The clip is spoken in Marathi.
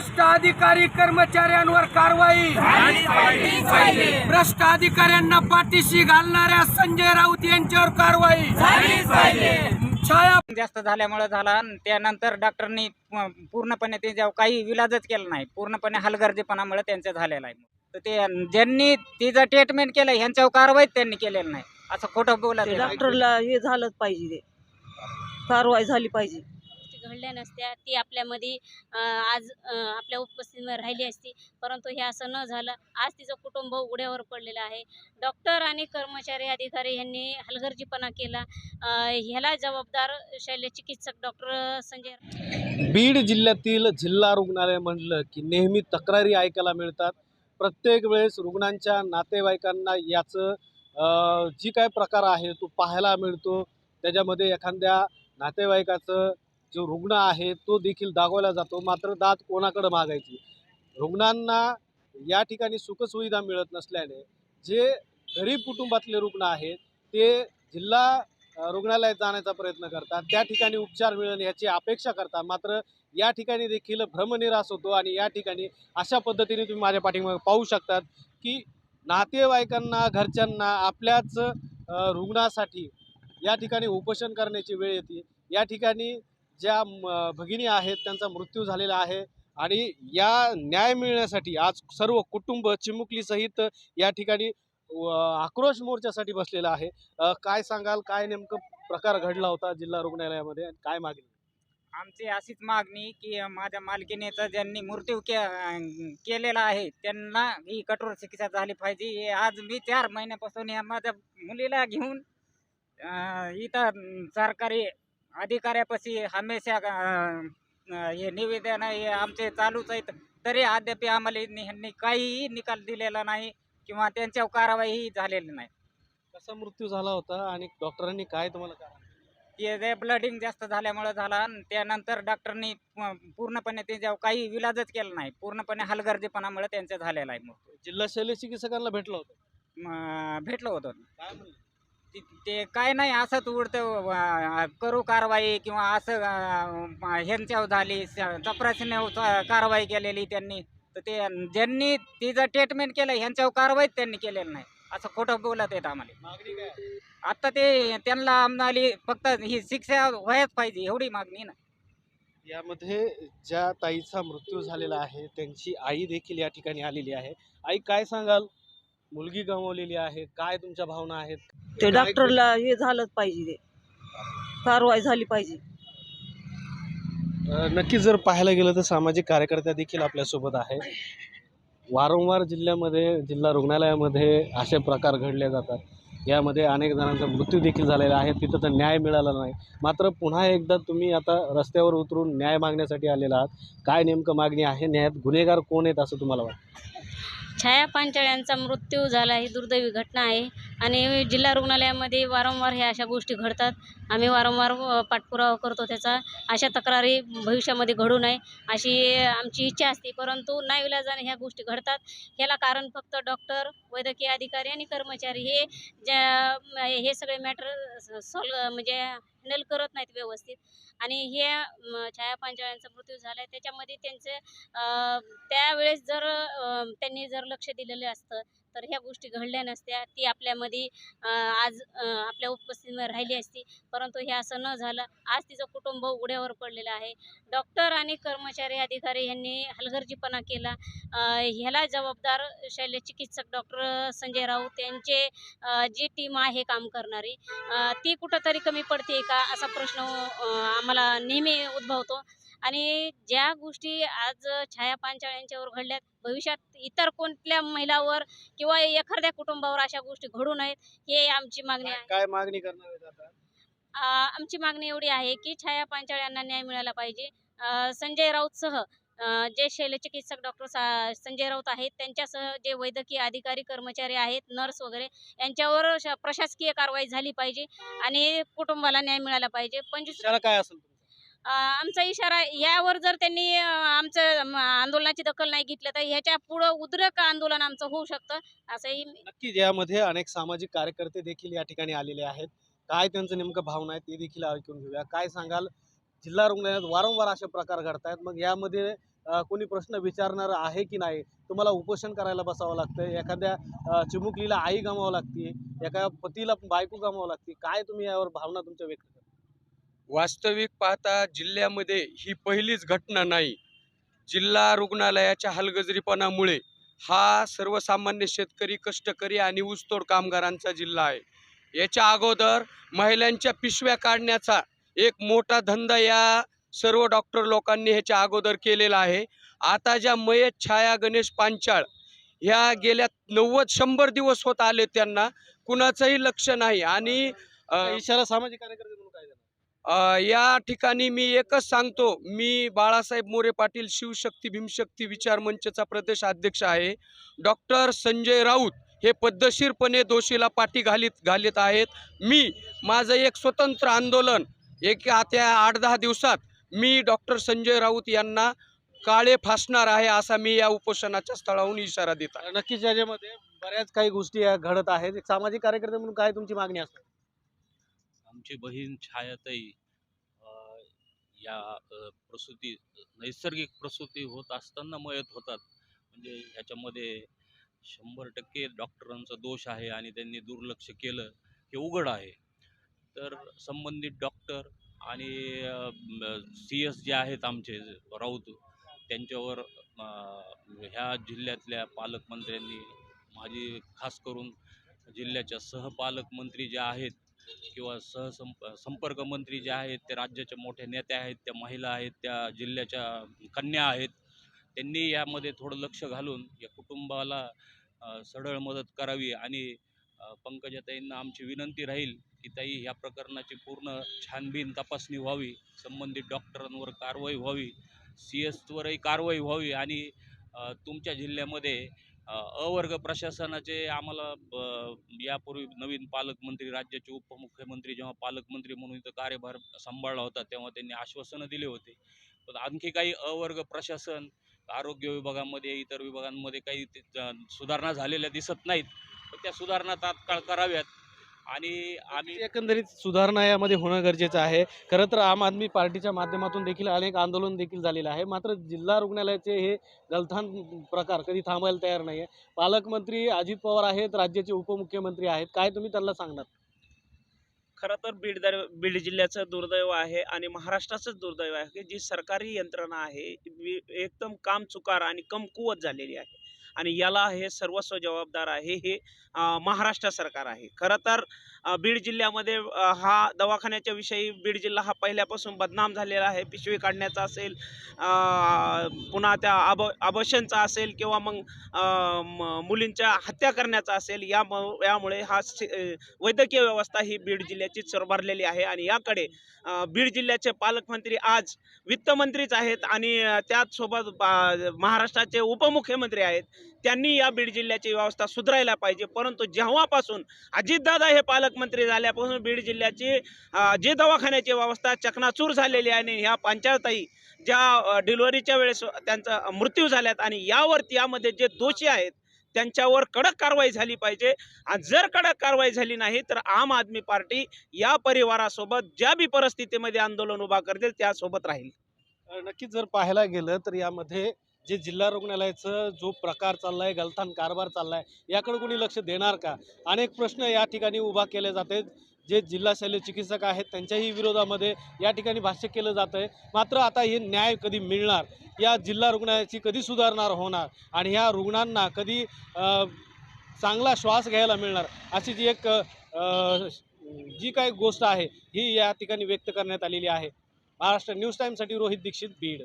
भ्रष्ट अधिकारी कर्मचाऱ्यांवर कारवाई. भ्रष्ट अधिकाऱ्यांना पाठीशी घालणाऱ्या संजय राऊत यांच्यावर कारवाई. छाया जास्त झाल्यामुळे झाला त्यानंतर डॉक्टरनी पूर्णपणे त्याच्यावर काही विलाजच केला नाही. पूर्णपणे हलगर्जीपणामुळे त्यांचं झालेलं आहे. तर ते ज्यांनी तिचं ट्रीटमेंट केलं ह्यांच्यावर कारवाईच त्यांनी केलेलं नाही. असं खोटं आहे. डॉक्टरला हे झालंच पाहिजे ते. कारवाई झाली पाहिजे. घडल्या नसत्या ती आपल्यामध्ये आज आपल्या उपस्थितीमध्ये राहिली असती. परंतु हे असं न झालं आज तिचं कुटुंब उघड्यावर पडलेलं आहे. डॉक्टर आणि कर्मचारी अधिकारी यांनी हलगर्जीपणा केला. ह्याला जबाबदार शल्य चिकित्सक डॉक्टर संजय बीड जिल्ह्यातील जिल्हा रुग्णालय म्हटलं की नेहमी तक्रारी ऐकायला मिळतात. प्रत्येक वेळेस रुग्णांच्या नातेवाईकांना याचं जी काय प्रकार आहे तो पाहायला मिळतो. त्याच्यामध्ये एखाद्या नातेवाईकाचं जो रुग्ण आहे तो देखील दाखवला जातो. मात्र दात कोणाकडं मागायची? रुग्णांना या ठिकाणी सुखसुविधा मिळत नसल्याने जे गरीब कुटुंबातले रुग्ण आहेत ते जिल्हा रुग्णालयात जाण्याचा प्रयत्न करतात. त्या ठिकाणी उपचार मिळेल याची अपेक्षा करतात. मात्र या ठिकाणी देखील भ्रमनिराश होतो आणि या ठिकाणी अशा पद्धतीने तुम्ही माझ्या पाठीमागे पाहू शकतात की नातेवाईकांना घरच्यांना आपल्याच रुग्णासाठी या ठिकाणी उपोषण करण्याची वेळ येते. या ठिकाणी ज्या म, भगिनी आहेत त्यांचा मृत्यू झालेला आहे आणि या न्याय मिळण्यासाठी आज सर्व कुटुंब चिमुकलीसहित या ठिकाणी आक्रोश मोर्चासाठी बसलेला आहे. काय सांगाल? काय नेमकं प्रकार घडला होता जिल्हा रुग्णालयामध्ये आणि काय मागणी? आमची अशीच मागणी की माझ्या मालकीनेचा ज्यांनी मृत्यू के केलेला आहे त्यांना ही कठोर शिक्षा झाली पाहिजे. हे आज मी चार महिन्यापासून या माझ्या मुलीला घेऊन इतर इथं सरकारी अधिकाऱ्यापाशी हमेशा हे निवेदन हे आमचे चालूच आहेत. तरी अद्याप आम्हाला ह्यांनी काहीही निकाल दिलेला नाही किंवा त्यांच्यावर कारवाईही झालेली नाही. कसा मृत्यू झाला होता आणि डॉक्टरांनी काय तुम्हाला कारण ते जे ब्लडिंग जास्त झाल्यामुळे झाला आणि त्यानंतर डॉक्टरनी पूर्णपणे त्याच्यावर काही विलाजच केला नाही. पूर्णपणे हलगर्जीपणामुळे त्यांचं झालेलं आहे मृत्यू. जिल्हा शल्य चिकित्सकांना भेटलं होतं? म, भेटलो होतो. काय म्हणले? ते- ते काय नाही असंच उडतं अं, करू कारवाई किंवा असं अं, ह्यांच्यावर झाली चपराशीने कारवाई केलेली त्यांनी. तर ते ज्यांनी तिचं ट्रीटमेंट केलं ह्यांच्यावर कारवाईच त्यांनी केलेलं नाही. असं खोटं बोलत आहेत आम्हाला. मागणी काय? आहे? आता ते त्यांना आम्हाला फक्त ही शिक्षा व्हायच पाहिजे एवढी मागणी ना. यामध्ये ज्या ताईचा मृत्यू झालेला आहे त्यांची आई देखील या ठिकाणी आलेली आहे. आई काय सांगाल? मुलगी गमावलेली आहे काय तुमच्या भावना आहेत? ते डॉक्टरला हे झालंच पाहिजे ते. कारवाई झाली पाहिजे. अ, नक्कीच जर पाहायला गेलं तर सामाजिक कार्यकर्त्या देखील आपल्यासोबत आहे वारंवार जिल्ह्यामध्ये जिल्हा रुग्णालयामध्ये असे प्रकार घडले जातात. यामध्ये अनेक जणांचा मृत्यू देखील झालेला आहे. तिथं तर न्याय मिळाला नाही. मात्र पुन्हा एकदा तुम्ही आता रस्त्यावर उतरून न्याय मागण्यासाठी आलेला आहात. काय नेमकं मागणी आहे? न्यायात गुन्हेगार कोण आहेत असं तुम्हाला वाटतं? छाया पांचाळ्यांचा मृत्यू झाला ही दुर्दैवी घटना आहे. आणि जिल्हा रुग्णालयामध्ये वारंवार ह्या अशा गोष्टी घडतात. आम्ही वारंवार पाठपुरावा करतो त्याचा. अशा तक्रारी भविष्यामध्ये घडू नये अशी आमची इच्छा असते. परंतु नाईलाजाने ह्या गोष्टी घडतात. ह्याला कारण फक्त डॉक्टर वैद्यकीय अधिकारी आणि कर्मचारी हे ज्या हे सगळे मॅटर सॉल्व म्हणजे हँडल करत नाहीत व्यवस्थित. आणि हे म, छाया पांचाळ्यांचा मृत्यू झाला आहे त्याच्यामध्ये त्यांचे त्यावेळेस जर त्यांनी जर लक्ष दिलेलं असतं तर ह्या गोष्टी घडल्या नसत्या. ती आपल्यामध्ये आज आपल्या उपस्थितीमध्ये राहिली असती. परंतु हे असं न झालं आज तिचं कुटुंब उघड्यावर पडलेलं आहे. डॉक्टर आणि कर्मचारी अधिकारी यांनी हलगर्जीपणा केला. ह्याला जबाबदार शल्य चिकित्सक डॉक्टर संजय राऊत यांचे जी टीम आहे काम करणारी ती कुठंतरी कमी पडते का असा प्रश्न आम्हाला नेहमी उद्भवतो. आणि ज्या गोष्टी आज छाया पांचाळ यांच्यावर घडल्यात भविष्यात इतर कोणत्या महिलावर किंवा एखाद्या कुटुंबावर अशा गोष्टी घडू नयेत हे आमची मागणी आहे. काय मागणी करणार आमची मागणी एवढी आहे की छाया पांचाळ यांना न्याय मिळाला पाहिजे. संजय राऊतसह जे शल्यचिकित्सक डॉक्टर संजय राऊत आहेत त्यांच्यासह जे वैद्यकीय अधिकारी कर्मचारी आहेत नर्स वगैरे यांच्यावर प्रशासकीय कारवाई झाली पाहिजे आणि कुटुंबाला न्याय मिळाला पाहिजे. पंचवीस काय असेल आमचा इशारा यावर जर त्यांनी आमचं आंदोलनाची दखल नाही घेतलं तर ह्याच्या पुढं उद्रक आंदोलन आमचं होऊ शकतं असंही नक्की नक्कीच यामध्ये अनेक सामाजिक कार्यकर्ते देखील या ठिकाणी आलेले आहेत. काय त्यांचं नेमकं भावना आहे ते देखील ऐकून घेऊया. काय सांगाल? जिल्हा रुग्णालयात वारंवार असे प्रकार घडत आहेत मग यामध्ये कोणी प्रश्न विचारणार आहे की नाही? तुम्हाला उपोषण करायला बसावं लागतं. एखाद्या चिमुकलीला आई गमावं लागते. एका पतीला बायको गमावं लागते. काय तुम्ही यावर भावना तुमच्या व्यक्त वास्तविक पाहता जिल्ह्यामध्ये ही पहिलीच घटना नाही. जिल्हा रुग्णालयाच्या हलगजरीपणामुळे हा सर्वसामान्य शेतकरी कष्टकरी आणि ऊसतोड कामगारांचा जिल्हा आहे. याच्या अगोदर महिलांच्या पिशव्या काढण्याचा एक मोठा धंदा या सर्व डॉक्टर लोकांनी ह्याच्या अगोदर केलेला आहे. आता ज्या मयत छाया गणेश पांचाळ ह्या गेल्या नव्वद शंभर दिवस होत आले त्यांना कुणाचंही लक्ष नाही आणि इशारा सामाजिक कार्यकर्ते म्हणून काय देणार? अ, या ठिकाणी मी एकच सांगतो. मी बाळासाहेब मोरे पाटील शिवशक्ती भीमशक्ती विचार मंचचा प्रदेश अध्यक्ष आहे. डॉक्टर संजय राऊत हे पद्धतशीरपणे दोषीला पाठी घालीत घालीत आहेत. मी माझं एक स्वतंत्र आंदोलन एक आता आठ दहा दिवसात मी डॉक्टर संजय राऊत यांना काळे फासणार आहे असा मी या उपोषणाच्या स्थळाहून इशारा देत आहे. नक्कीच याच्यामध्ये बऱ्याच काही गोष्टी घडत आहेत. एक सामाजिक कार्यकर्ते म्हणून काय तुमची मागणी असते? आमची बहीण छायाताई या प्रसूती नैसर्गिक प्रसूती होत असताना मयत होतात. म्हणजे ह्याच्यामध्ये शंभर टक्के डॉक्टरांचा दोष आहे आणि त्यांनी दुर्लक्ष केलं हे उघड आहे. तर संबंधित डॉक्टर आणि सी एस जे आहेत आमचे राऊत त्यांच्यावर ह्या जिल्ह्यातल्या पालकमंत्र्यांनी माझी खास करून जिल्ह्याच्या सहपालकमंत्री जे आहेत किंवा सहसंप संपर्क मंत्री जे आहेत ते राज्याच्या मोठ्या नेत्या आहेत त्या महिला आहेत त्या जिल्ह्याच्या कन्या आहेत त्यांनी यामध्ये थोडं लक्ष घालून या कुटुंबाला सरळ मदत करावी आणि पंकजाताईंना आमची विनंती राहील की ताई ह्या प्रकरणाची पूर्ण छानबीन तपासणी व्हावी संबंधित डॉक्टरांवर कारवाई व्हावी सी एसवरही कारवाई व्हावी आणि तुमच्या जिल्ह्यामध्ये अवर्ग प्रशासनाचे आम्हाला यापूर्वी नवीन पालकमंत्री राज्याचे उपमुख्यमंत्री जेव्हा पालकमंत्री म्हणून इथं कार्यभार सांभाळला होता तेव्हा त्यांनी आश्वासनं दिले होते. पण आणखी काही अवर्ग प्रशासन आरोग्य विभागामध्ये इतर विभागांमध्ये काही ते- सुधारणा झालेल्या दिसत नाहीत. तर त्या सुधारणा तात्काळ कराव्यात. आणि आम्ही एकंदरीत सुधारणा यामध्ये होणं गरजेचं आहे. खरं तर आम आदमी पार्टीच्या माध्यमातून देखील अनेक आंदोलन देखील झालेलं आहे. मात्र जिल्हा रुग्णालयाचे हे गलथान प्रकार कधी थांबायला तयार नाही आहे पालकमंत्री अजित पवार आहेत राज्याचे उपमुख्यमंत्री आहेत. काय तुम्ही त्यांना सांगणार? खरं तर बीड दर बीड जिल्ह्याचं दुर्दैव आहे आणि महाराष्ट्राचंच दुर्दैव आहे की जी सरकारी यंत्रणा आहे एकदम काम चुकार आणि कमकुवत झालेली आहे. आणि याला हे सर्वस्व जबाबदार आहे हे महाराष्ट्र सरकार आहे. खरं तर बीड जिल्ह्यामध्ये हा दवाखान्याच्या विषयी बीड जिल्हा हा पहिल्यापासून बदनाम झालेला आहे. पिशवी काढण्याचा असेल पुन्हा त्या अब अबॉर्शनचा असेल किंवा मग मुलींच्या हत्या करण्याचा असेल या यामुळे हा वैद्यकीय व्यवस्था ही बीड जिल्ह्याची चरभारलेली आहे. आणि याकडे बीड जिल्ह्याचे पालकमंत्री आज वित्तमंत्रीच आहेत आणि त्याचसोबत बा- महाराष्ट्राचे उपमुख्यमंत्री आहेत. त्यांनी या बीड जिल्ह्याची व्यवस्था सुधारायला पाहिजे. परंतु जेव्हापासून अजितदादा हे पालकमंत्री झाल्यापासून बीड जिल्ह्याची जे दवाखान्याची व्यवस्था चकनाचूर झालेली आहे आणि ह्या पंचायताई ज्या डिलिव्हरीच्या वेळेस त्यांचा मृत्यू झाल्यात आणि यावरती यामध्ये जे दोषी आहेत त्यांच्यावर कडक कारवाई झाली पाहिजे. आणि जर कडक कारवाई झाली नाही तर आम आदमी पार्टी या परिवारासोबत ज्या बी परिस्थितीमध्ये आंदोलन उभा करतील त्यासोबत राहील. नक्कीच जर पाहायला गेलं तर यामध्ये जे जिल्हा रुग्णालयाचं जो प्रकार चालला आहे गलथान कारभार चालला आहे याकडे कोणी लक्ष देणार का? अनेक प्रश्न या ठिकाणी उभा केले जाते जे जिल्हा शल्य चिकित्सक आहेत त्यांच्याही विरोधामध्ये या ठिकाणी भाष्य केलं जात आहे मात्र आता हे न्याय कधी मिळणार? या जिल्हा रुग्णालयाची कधी सुधारणार होणार? आणि ह्या रुग्णांना कधी चांगला श्वास घ्यायला मिळणार? अशी जी एक जी काही गोष्ट आहे ही या ठिकाणी व्यक्त करण्यात आलेली आहे. महाराष्ट्र न्यूज टाईमसाठी रोहित दीक्षित बीड.